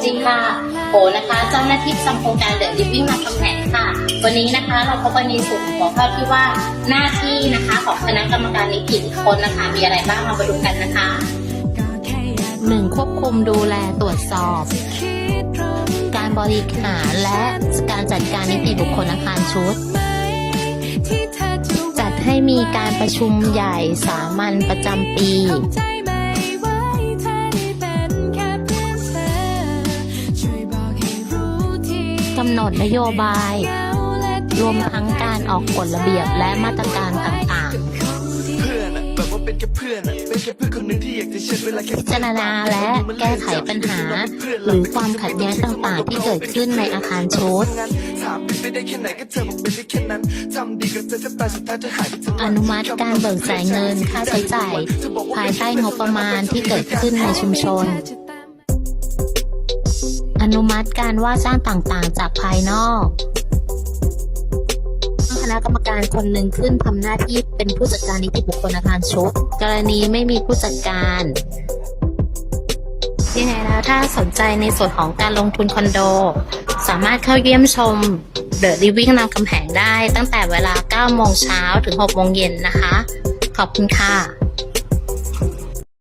สดีค่ะโอนะคะ เจ้าหน้าที่ประจำโครงการเดอะลิฟวิ่งมาคำแหงค่ะ วันนี้นะคะเราพบกันในส่วนของหัวข้อที่ว่าหน้าที่นะคะของคณะกรรมการนิติบุคคลนะคะ มีอะไรบ้างเรามาดูกันนะคะ 1. ควบคุมดูแลตรวจสอบ การบริหารและการจัดการนิติบุคคลอาคารชุด จัดให้มีการประชุมใหญ่สามัญประจำปี กำหนดนโยบาย รวมทั้งการออกกฎระเบียบและมาตรการต่างเพื่อนแบบว่าเป็นแค่เพื่อนเป็นแค่เพื่อนคนนึงที่อยากจะเช็ดเวลาแค่ๆพิจารณาและแก้ไขปัญหา หรือความขัดแย้งต่างๆ ที่เกิดขึ้นในอาคารชุดอบอกเป็นได้แค่นั้นทำดีกับเธอจะตายสุดท้ายเธอหายไปทั้งวัอนุมัติการเบิกจ่ายเงินค่าใช้จ่าย ภายใต้งบประมาณที่เกิดขึ้นในชุมชน อนุมัติการว่าจ้างต่างๆ จากภายนอกคณะกรรมการคนหนึ่งขึ้นทำหน้าที่เป็นผู้จัดการนิติบุคคลอาคารชุดกรณีไม่มีผู้จัดการยังไงแล้วถ้าสนใจในส่วนของการลงทุนคอนโด สามารถเข้าเยี่ยมชมเดอะ i ิ i งรามคำแหงได้ตั้งแต่เวลา 9 โมงเช้าถึง 6 โมงเย็นนะคะ ขอบคุณค่ะ